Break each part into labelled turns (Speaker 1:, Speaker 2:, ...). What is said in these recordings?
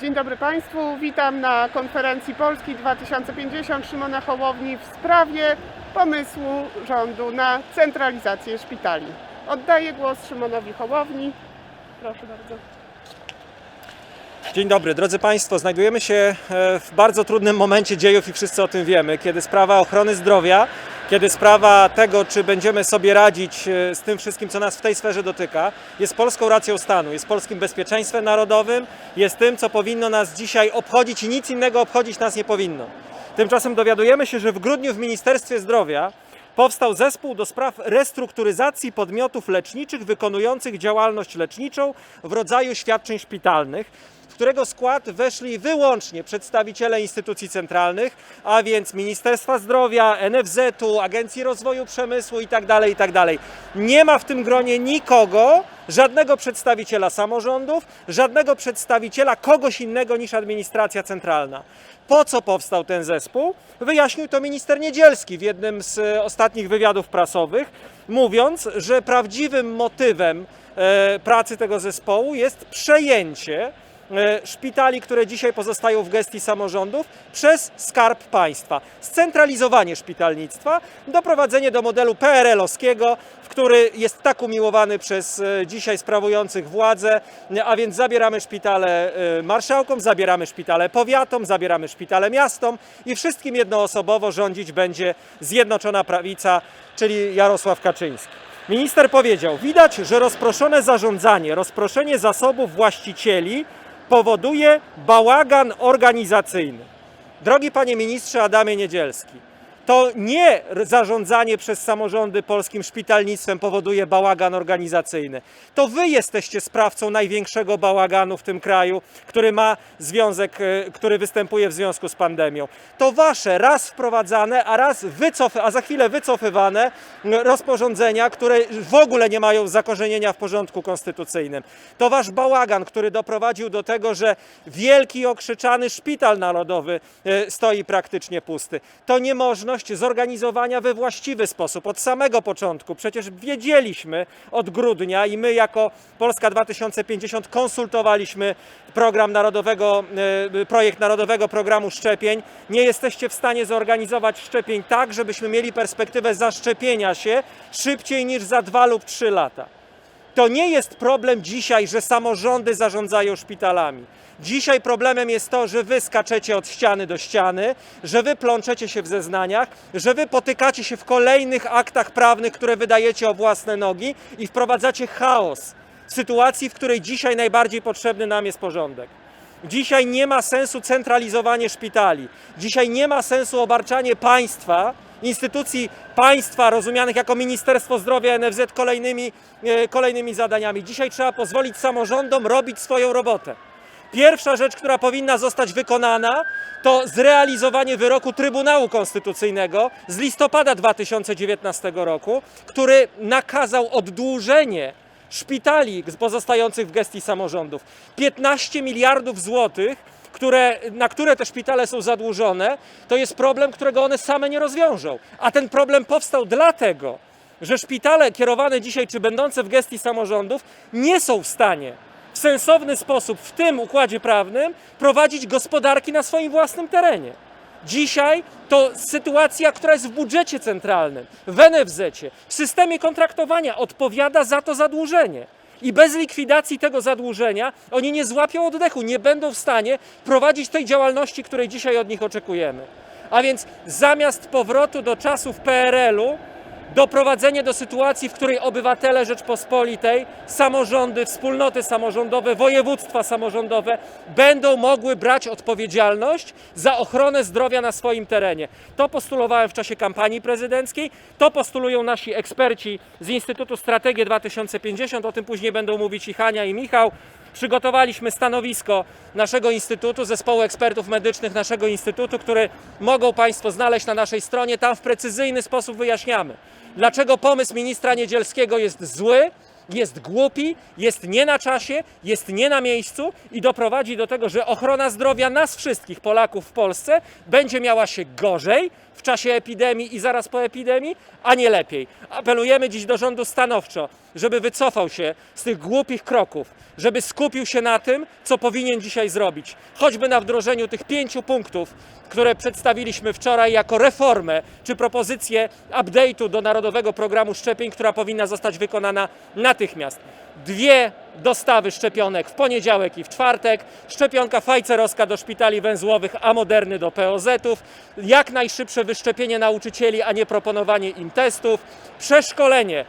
Speaker 1: Dzień dobry Państwu. Witam na konferencji Polski 2050 Szymona Hołowni w sprawie pomysłu rządu na centralizację szpitali. Oddaję głos Szymonowi Hołowni. Proszę bardzo.
Speaker 2: Dzień dobry, drodzy Państwo. Znajdujemy się e, w bardzo trudnym momencie dziejów i wszyscy o tym wiemy, kiedy sprawa ochrony zdrowia, kiedy sprawa tego, czy będziemy sobie radzić e, z tym wszystkim, co nas w tej sferze dotyka, jest polską racją stanu, jest polskim bezpieczeństwem narodowym, jest tym, co powinno nas dzisiaj obchodzić i nic innego obchodzić nas nie powinno. Tymczasem dowiadujemy się, że w grudniu w Ministerstwie Zdrowia powstał zespół do spraw restrukturyzacji podmiotów leczniczych wykonujących działalność leczniczą w rodzaju świadczeń szpitalnych, w którego skład weszli wyłącznie przedstawiciele instytucji centralnych, a więc Ministerstwa Zdrowia, NFZ-u, Agencji Rozwoju Przemysłu itd., itd. Nie ma w tym gronie nikogo, żadnego przedstawiciela samorządów, żadnego przedstawiciela kogoś innego niż administracja centralna. Po co powstał ten zespół? Wyjaśnił to minister Niedzielski w jednym z e, ostatnich wywiadów prasowych, mówiąc, że prawdziwym motywem e, pracy tego zespołu jest przejęcie szpitali, które dzisiaj pozostają w gestii samorządów, przez Skarb Państwa. Scentralizowanie szpitalnictwa, doprowadzenie do modelu PRL-owskiego, który jest tak umiłowany przez e, dzisiaj sprawujących władzę, a więc zabieramy szpitale e, marszałkom, zabieramy szpitale powiatom, zabieramy szpitale miastom i wszystkim jednoosobowo rządzić będzie Zjednoczona Prawica, czyli Jarosław Kaczyński. Minister powiedział, widać, że rozproszone zarządzanie, rozproszenie zasobów właścicieli powoduje bałagan organizacyjny. Drogi panie ministrze Adamie Niedzielski, to nie zarządzanie przez samorządy polskim szpitalnictwem powoduje bałagan organizacyjny. To wy jesteście sprawcą największego bałaganu w tym kraju, który ma związek, e, który występuje w związku z pandemią. To wasze raz wprowadzane, a raz wycof- a za chwilę wycofywane m, rozporządzenia, które w ogóle nie mają zakorzenienia w porządku konstytucyjnym. To wasz bałagan, który doprowadził do tego, że wielki okrzyczany szpital narodowy e, stoi praktycznie pusty. To niemożność zorganizowania we właściwy sposób od samego początku. Przecież wiedzieliśmy od grudnia i my jako Polska 2050 konsultowaliśmy program narodowego, e, projekt narodowego programu szczepień. Nie jesteście w stanie zorganizować szczepień tak, żebyśmy mieli perspektywę zaszczepienia się szybciej niż za dwa lub trzy lata. To nie jest problem dzisiaj, że samorządy zarządzają szpitalami. Dzisiaj problemem jest to, że wy skaczecie od ściany do ściany, że wy plączecie się w zeznaniach, że wy potykacie się w kolejnych aktach prawnych, które wydajecie o własne nogi i wprowadzacie chaos w sytuacji, w której dzisiaj najbardziej potrzebny nam jest porządek. Dzisiaj nie ma sensu centralizowanie szpitali. Dzisiaj nie ma sensu obarczanie państwa, instytucji państwa rozumianych jako Ministerstwo Zdrowia, NFZ kolejnymi, e, kolejnymi zadaniami. Dzisiaj trzeba pozwolić samorządom robić swoją robotę. Pierwsza rzecz, która powinna zostać wykonana, to zrealizowanie wyroku Trybunału Konstytucyjnego z listopada 2019 roku, który nakazał oddłużenie szpitali pozostających w gestii samorządów. 15 miliardów złotych, które, na które te szpitale są zadłużone, to jest problem, którego one same nie rozwiążą. A ten problem powstał dlatego, że szpitale kierowane dzisiaj czy będące w gestii samorządów nie są w stanie w sensowny sposób w tym układzie prawnym prowadzić gospodarki na swoim własnym terenie. Dzisiaj to sytuacja, która jest w budżecie centralnym, w NFZ, w systemie kontraktowania odpowiada za to zadłużenie. I bez likwidacji tego zadłużenia oni nie złapią oddechu, nie będą w stanie prowadzić tej działalności, której dzisiaj od nich oczekujemy. A więc zamiast powrotu do czasów PRL-u, doprowadzenie do sytuacji, w której obywatele Rzeczpospolitej, samorządy, wspólnoty samorządowe, województwa samorządowe będą mogły brać odpowiedzialność za ochronę zdrowia na swoim terenie. To postulowałem w czasie kampanii prezydenckiej, to postulują nasi eksperci z Instytutu Strategii 2050, o tym później będą mówić i Hania i Michał. Przygotowaliśmy stanowisko naszego instytutu, zespołu ekspertów medycznych naszego instytutu, który mogą Państwo znaleźć na naszej stronie. Tam w precyzyjny sposób wyjaśniamy, dlaczego pomysł ministra Niedzielskiego jest zły, jest głupi, jest nie na czasie, jest nie na miejscu i doprowadzi do tego, że ochrona zdrowia nas wszystkich, Polaków w Polsce, będzie miała się gorzej w czasie epidemii i zaraz po epidemii, a nie lepiej. Apelujemy dziś do rządu stanowczo żeby wycofał się z tych głupich kroków, żeby skupił się na tym, co powinien dzisiaj zrobić. Choćby na wdrożeniu tych pięciu punktów, które przedstawiliśmy wczoraj jako reformę czy propozycję update'u do Narodowego Programu Szczepień, która powinna zostać wykonana natychmiast. Dwie dostawy szczepionek w poniedziałek i w czwartek, szczepionka Pfizerowska do szpitali węzłowych, a Moderny do POZ-ów, jak najszybsze wyszczepienie nauczycieli, a nie proponowanie im testów, przeszkolenie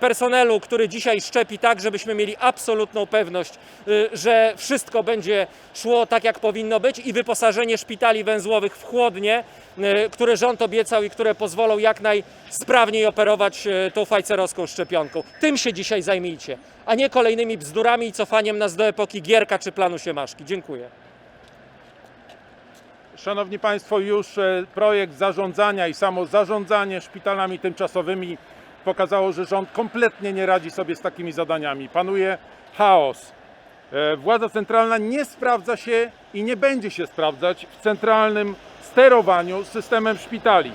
Speaker 2: personelu, który dzisiaj szczepi tak, żebyśmy mieli absolutną pewność, e, że wszystko będzie szło tak, jak powinno być i wyposażenie szpitali węzłowych w chłodnie, e, które rząd obiecał i które pozwolą jak najsprawniej operować e, tą fajcerowską szczepionką. Tym się dzisiaj zajmijcie, a nie kolejnymi bzdurami i cofaniem nas do epoki Gierka czy planu Siemaszki. Dziękuję.
Speaker 3: Szanowni Państwo, już e, projekt zarządzania i samo zarządzanie szpitalami tymczasowymi pokazało, że rząd kompletnie nie radzi sobie z takimi zadaniami. Panuje chaos. E, Władza centralna nie sprawdza się i nie będzie się sprawdzać w centralnym sterowaniu systemem szpitali.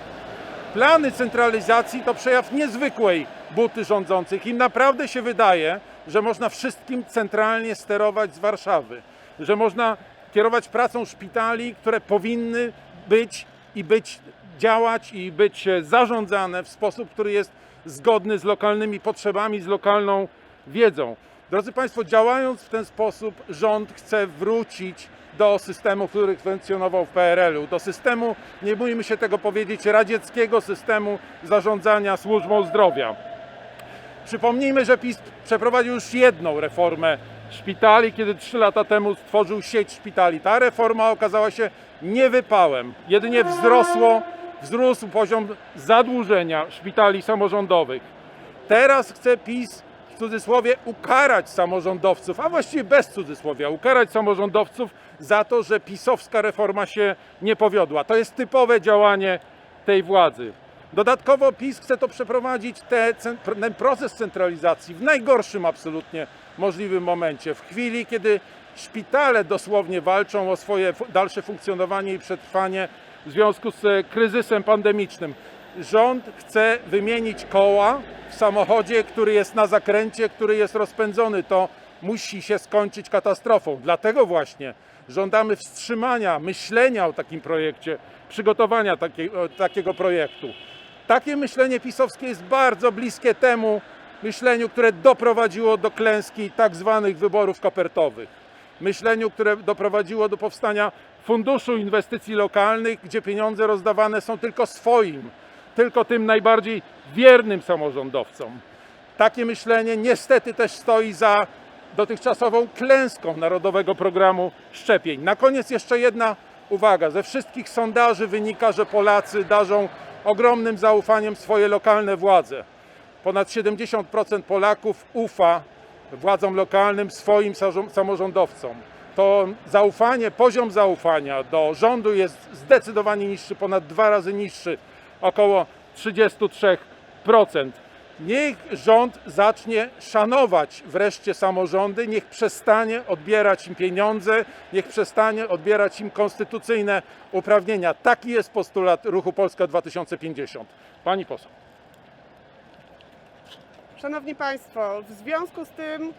Speaker 3: Plany centralizacji to przejaw niezwykłej buty rządzących. Im naprawdę się wydaje, że można wszystkim centralnie sterować z Warszawy, że można kierować pracą szpitali, które powinny być i być działać i być e, zarządzane w sposób, który jest zgodny z lokalnymi potrzebami, z lokalną wiedzą. Drodzy Państwo, działając w ten sposób, rząd chce wrócić do systemu, który funkcjonował w PRL-u, do systemu, nie bójmy się tego powiedzieć, radzieckiego systemu zarządzania służbą zdrowia. Przypomnijmy, że PiS przeprowadził już jedną reformę szpitali, kiedy trzy lata temu stworzył sieć szpitali. Ta reforma okazała się niewypałem. Jedynie wzrosło, wzrósł poziom zadłużenia szpitali samorządowych. Teraz chce PiS w cudzysłowie ukarać samorządowców, a właściwie bez cudzysłowia, ukarać samorządowców za to, że pisowska reforma się nie powiodła. To jest typowe działanie tej władzy. Dodatkowo PiS chce to przeprowadzić, te, ten proces centralizacji w najgorszym absolutnie możliwym momencie. W chwili, kiedy szpitale dosłownie walczą o swoje dalsze funkcjonowanie i przetrwanie w związku z e, kryzysem pandemicznym. Rząd chce wymienić koła w samochodzie, który jest na zakręcie, który jest rozpędzony. To musi się skończyć katastrofą. Dlatego właśnie żądamy wstrzymania myślenia o takim projekcie, przygotowania takiego projektu. Takie myślenie pisowskie jest bardzo bliskie temu myśleniu, które doprowadziło do klęski tak zwanych wyborów kopertowych. Myśleniu, które doprowadziło do powstania Funduszu Inwestycji Lokalnych, gdzie pieniądze rozdawane są tylko swoim, tylko tym najbardziej wiernym samorządowcom. Takie myślenie niestety też stoi za dotychczasową klęską Narodowego Programu Szczepień. Na koniec jeszcze jedna uwaga. Ze wszystkich sondaży wynika, że Polacy darzą ogromnym zaufaniem swoje lokalne władze. Ponad 70% Polaków ufa władzom lokalnym, swoim samorządowcom. To zaufanie, poziom zaufania do rządu jest zdecydowanie niższy, ponad dwa razy niższy, około 33%. Niech rząd zacznie szanować wreszcie samorządy, niech przestanie odbierać im pieniądze, niech przestanie odbierać im konstytucyjne uprawnienia. Taki jest postulat ruchu Polska 2050. Pani poseł.
Speaker 1: Szanowni Państwo, w związku z tym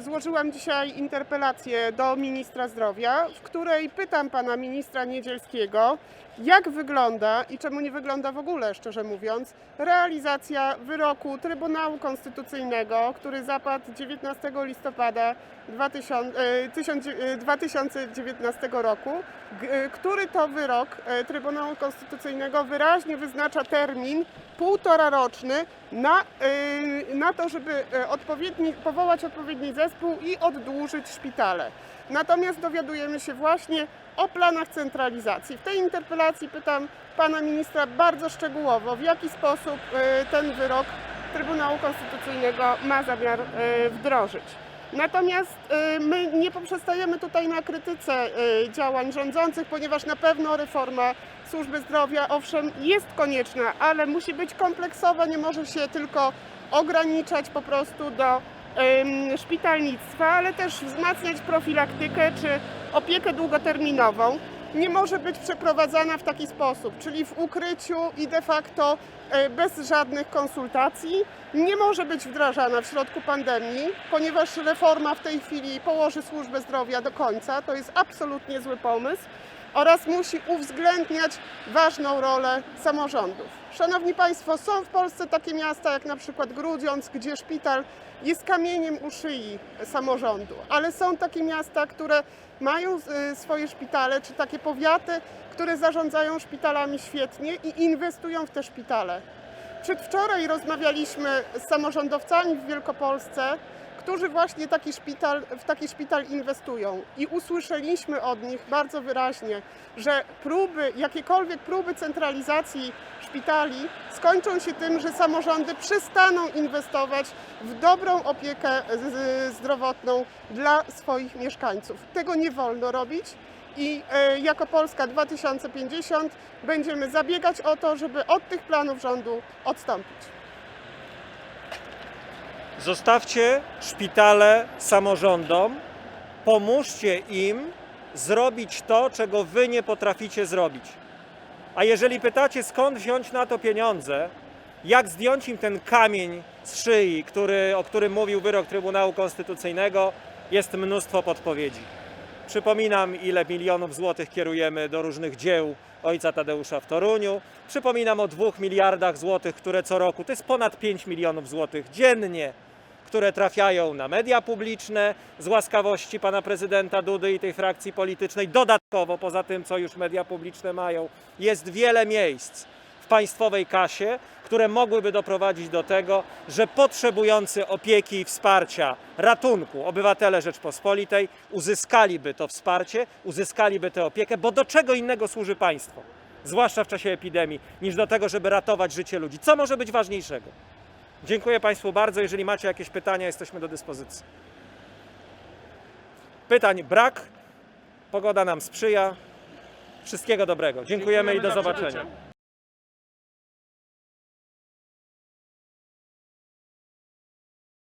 Speaker 1: złożyłam dzisiaj interpelację do ministra zdrowia, w której pytam pana ministra Niedzielskiego, jak wygląda i czemu nie wygląda w ogóle, szczerze mówiąc, realizacja wyroku Trybunału Konstytucyjnego, który zapadł 19 listopada 2000, e, 1000 e, 2019 roku, e, który to wyrok e, Trybunału Konstytucyjnego wyraźnie wyznacza termin półtora roczny na, y, na to, żeby y, odpowiedni, powołać odpowiedni zespół i oddłużyć szpitale. Natomiast dowiadujemy się właśnie o planach centralizacji. W tej interpelacji pytam pana ministra bardzo szczegółowo, w jaki sposób y, ten wyrok Trybunału Konstytucyjnego ma zamiar y, wdrożyć. Natomiast y, my nie poprzestajemy tutaj na krytyce y, działań rządzących, ponieważ na pewno reforma służby zdrowia owszem jest konieczna, ale musi być kompleksowa, nie może się tylko ograniczać po prostu do szpitalnictwa, ale też wzmacniać profilaktykę czy opiekę długoterminową. Nie może być przeprowadzana w taki sposób, czyli w ukryciu i de facto e, bez żadnych konsultacji. Nie może być wdrażana w środku pandemii, ponieważ reforma w tej chwili położy służbę zdrowia do końca. To jest absolutnie zły pomysł oraz musi uwzględniać ważną rolę samorządów. Szanowni Państwo, są w Polsce takie miasta jak na przykład Grudziądz, gdzie szpital jest kamieniem u szyi samorządu, ale są takie miasta, które mają y, swoje szpitale, czy takie powiaty, które zarządzają szpitalami świetnie i inwestują w te szpitale. Przedwczoraj rozmawialiśmy z samorządowcami w Wielkopolsce, którzy właśnie taki szpital, w taki szpital inwestują. I usłyszeliśmy od nich bardzo wyraźnie, że próby, jakiekolwiek próby centralizacji szpitali skończą się tym, że samorządy przestaną inwestować w dobrą opiekę zdrowotną dla swoich mieszkańców. Tego nie wolno robić. I e, jako Polska 2050 będziemy zabiegać o to, żeby od tych planów rządu odstąpić.
Speaker 2: Zostawcie szpitale samorządom, pomóżcie im zrobić to, czego wy nie potraficie zrobić. A jeżeli pytacie, skąd wziąć na to pieniądze, jak zdjąć im ten kamień z szyi, który, o którym mówił wyrok Trybunału Konstytucyjnego, jest mnóstwo podpowiedzi. Przypominam, ile milionów złotych kierujemy do różnych dzieł ojca Tadeusza w Toruniu. Przypominam o dwóch miliardach złotych, które co roku, to jest ponad 5 milionów złotych dziennie, które trafiają na media publiczne z łaskawości pana prezydenta Dudy i tej frakcji politycznej. Dodatkowo, poza tym, co już media publiczne mają, jest wiele miejsc w państwowej kasie, które mogłyby doprowadzić do tego, że potrzebujący opieki i wsparcia, ratunku obywatele Rzeczpospolitej uzyskaliby to wsparcie, uzyskaliby tę opiekę, bo do czego innego służy państwo, zwłaszcza w czasie epidemii, niż do tego, żeby ratować życie ludzi. Co może być ważniejszego? Dziękuję Państwu bardzo. Jeżeli macie jakieś pytania, jesteśmy do dyspozycji. Pytań brak. Pogoda nam sprzyja. Wszystkiego dobrego. Dziękujemy, i do zobaczenia.